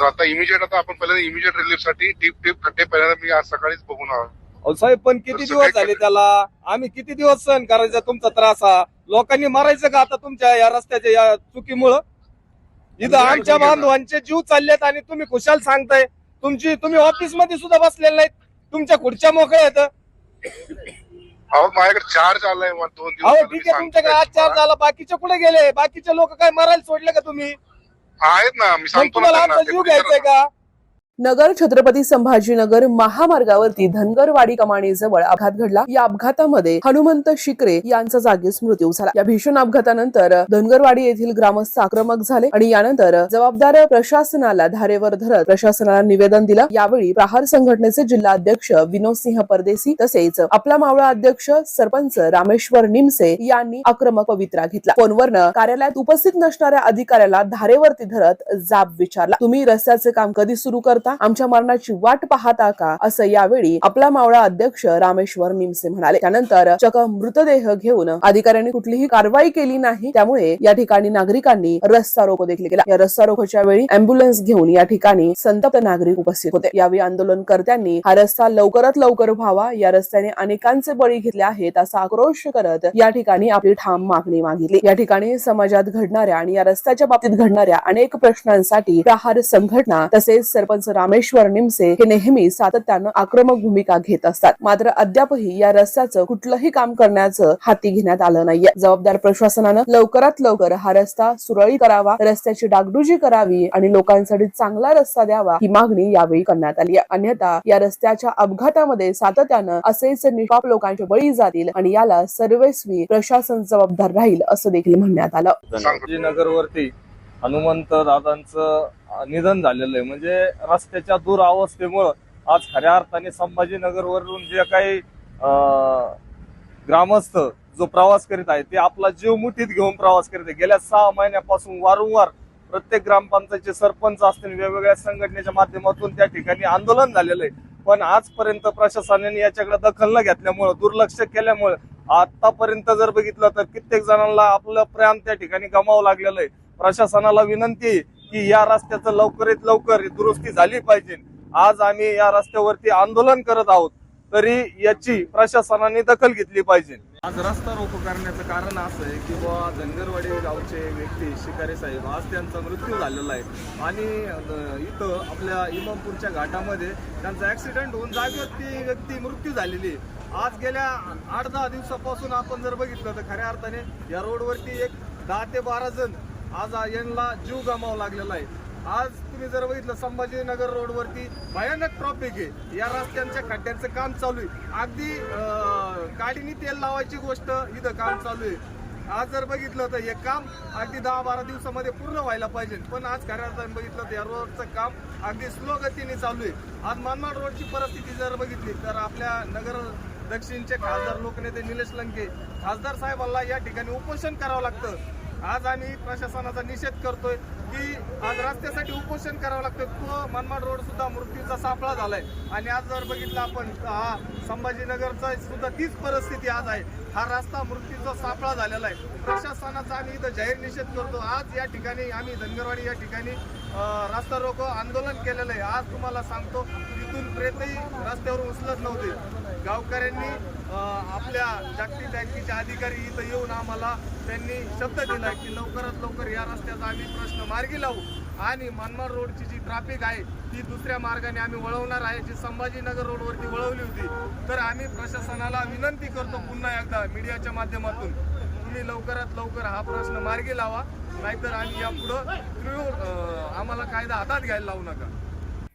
तर आता इमिजिएट आता आपण पहिल्यांदा इमिजिएट रिलीफसाठी डीप डीप खड्डे पहिल्यांदा मी आज सकाळीच बघून आलो. अहो साहेब पण किती दिवस झाले त्याला? आम्ही किती दिवस सहन करायचा तुमचा त्रास हा? लोकांनी मारायचं का आता तुमच्या या रस्त्याच्या या चुकीमुळं? इथं आमच्या. बांधवांचे जीव चाललेत आणि तुम्ही खुशाल सांगताय. तुमची तुम्ही ऑफिसमध्ये सुद्धा बसलेले नाहीत. तुमच्या खुर्च्या मोकळ्या आहेत. अहो माझ्याकडे चार्ज आलाय मला दोन दिवस अहो ठीक आहे तुमच्याकडे आज चार. झाला बाकीचे कुठे गेले? बाकीचे लोक काय मरायला सोडले का तुम्ही? आहेत ना मी सांगतो ना तुम्हाला त्यांना, आमचा ते जीव कुठे घ्यायचाय करणार? का नगर छत्रपती संभाजीनगर महामार्गावरती धनगरवाडी कमाणीजवळ अपघात घडला. या अपघातामध्ये हनुमंत शिकरे यांचा जागीच मृत्यू झाला. या भीषण अपघातानंतर धनगरवाडी येथील ग्रामस्थ आक्रमक झाले आणि यानंतर जबाबदार प्रशासनाला धारेवर धरत प्रशासनाला निवेदन दिलं. यावेळी प्रहार संघटनेचे जिल्हा अध्यक्ष विनोद सिंह परदेसी तसेच आपला मावळा अध्यक्ष सरपंच रामेश्वर निमसे यांनी आक्रमक पवित्रा घेतला. फोनवरनं कार्यालयात उपस्थित नसणाऱ्या अधिकाऱ्याला धारेवरती धरत जाब विचारला. तुम्ही रस्त्याचे काम कधी सुरू करता? आमच्या मरणाची वाट पाहता का? असं यावेळी आपला मावळा अध्यक्ष रामेश्वर निमसे म्हणाले. त्यानंतर चक मृतदेह घेऊन अधिकाऱ्यांनी कुठलीही कारवाई केली नाही. त्यामुळे या ठिकाणी नागरिकांनी रस्ता रोको देखील केला. या रस्ता रोकोच्या वेळी अँब्युलन्स घेऊन या ठिकाणी संतप्त नागरिक उपस्थित होते. यावेळी आंदोलनकर्त्यांनी हा रस्ता लवकरात लवकर व्हावा. या रस्त्याने अनेकांचे बळी घेतले आहेत असा आक्रोश करत या ठिकाणी आपली ठाम मागणी मागितली. या ठिकाणी समाजात घडणाऱ्या आणि या रस्त्याच्या बाबतीत घडणाऱ्या अनेक प्रश्नांसाठी प्रहार संघटना तसेच सरपंच रामेश्वर निमसे हे नेहमी सातत्यानं आक्रमक भूमिका घेत असतात. मात्र अद्यापही या रस्त्याचं कुठलंही काम करण्याचं हाती घेण्यात आलं नाहीये. जबाबदार प्रशासनानं लवकरात लवकर हा रस्ता सुरळीत करावा रस्त्याची डागडुजी करावी आणि लोकांसाठी चांगला रस्ता द्यावा ही मागणी यावेळी करण्यात आली आहे. अन्यथा या रस्त्याच्या अपघातामध्ये सातत्यानं असेच निष्पाप लोकांचे बळी जातील आणि याला सर्वस्वी प्रशासन जबाबदार राहील असं देखील म्हणण्यात आलं. नगरवरती हनुमंत दादांचं निधन झालेलं आहे. म्हणजे रस्त्याच्या दुरावस्थेमुळं आज खऱ्या अर्थाने संभाजीनगरवरून जे काही ग्रामस्थ जो प्रवास करीत आहे ते आपला जीव मुठीत घेऊन प्रवास करीत आहे. गेल्या सहा महिन्यापासून वारंवार प्रत्येक ग्रामपंचायतचे सरपंच असतील वेगवेगळ्या संघटनेच्या माध्यमातून त्या ठिकाणी आंदोलन झालेलं आहे. पण आजपर्यंत प्रशासनाने याच्याकडे दखल न घेतल्यामुळं दुर्लक्ष केल्यामुळं आतापर्यंत जर बघितलं तर कित्येक जणांना आपलं प्राण त्या ठिकाणी गमावं लागलेलं आहे. प्रशासनाला विनंती की या रस्त्याचं लवकरात लवकर दुरुस्ती झाली पाहिजे. आज आम्ही या रस्त्यावरती आंदोलन करत आहोत तरी याची प्रशासनाने दखल घेतली पाहिजे. आज रस्ता रोको करण्याचं कारण असं आहे की बुवा धनगरवाडी गावचे व्यक्ती शिकारी साहेब आज त्यांचा मृत्यू झालेला आहे. आणि इथं आपल्या इमामपूरच्या घाटामध्ये त्यांचा ऍक्सिडेंट होऊन जागेवर ती व्यक्ती मृत्यू झालेली आहे. आज गेल्या आठ दहा दिवसापासून आपण जर बघितलं तर खऱ्या अर्थाने या रोडवरती एक दहा ते बारा जण आज यांना जीव गमावा लागलेला आहे. आज तुम्ही जर बघितलं संभाजीनगर रोडवरती भयानक ट्रॉफिक आहे. या रस्त्यांच्या खड्ड्यांचं काम चालू आहे. अगदी गाडीने तेल लावायची गोष्ट इथं काम चालू आहे. आज जर बघितलं तर हे काम अगदी दहा बारा दिवसामध्ये पूर्ण व्हायला पाहिजे. पण आज खऱ्या अर्थाने बघितलं तर या रोडचं काम अगदी स्लो गतीने चालू आहे. आज मनमाड रोडची परिस्थिती जर बघितली तर आपल्या नगर दक्षिणचे खासदार लोकनेते निलेश लंके खासदार साहेबांना या ठिकाणी उपोषण करावं लागतं. आज आम्ही प्रशासनाचा निषेध करतोय की आज रस्त्यासाठी उपोषण करावं लागतं तो मनमाड रोड सुद्धा मृत्यूचा सापळा झालाय. आणि आज जर बघितलं आपण हा संभाजीनगरचा सुद्धा तीच परिस्थिती आज आहे. हा रस्ता मृत्यूचा सापळा झालेला आहे. प्रशासनाचा आम्ही इथं जाहीर निषेध करतो. आज या ठिकाणी आम्ही धनगरवाडी या ठिकाणी रस्ता रोको आंदोलन केलेलं आहे. आज तुम्हाला सांगतो तिथून प्रेतही रस्त्यावर उचलत नव्हते. गावकऱ्यांनी आपल्या जागतिक बँकेचे अधिकारी इथं येऊन आम्हाला त्यांनी शब्द दिला की लवकरात लवकर या रस्त्याचा आम्ही प्रश्न मार्गी लावू. आणि मनमाड रोडची जी ट्रॅफिक आहे ती दुसऱ्या मार्गाने आम्ही वळवणार आहे जी संभाजीनगर रोडवरती वळवली होती. तर आम्ही प्रशासनाला विनंती करतो पुन्हा एकदा मीडियाच्या माध्यमातून तुम्ही लवकरात लवकर हा प्रश्न मार्गी लावा नाहीतर आम्ही यापुढं तीव्र, आम्हाला कायदा हातात घ्यायला लावू नका.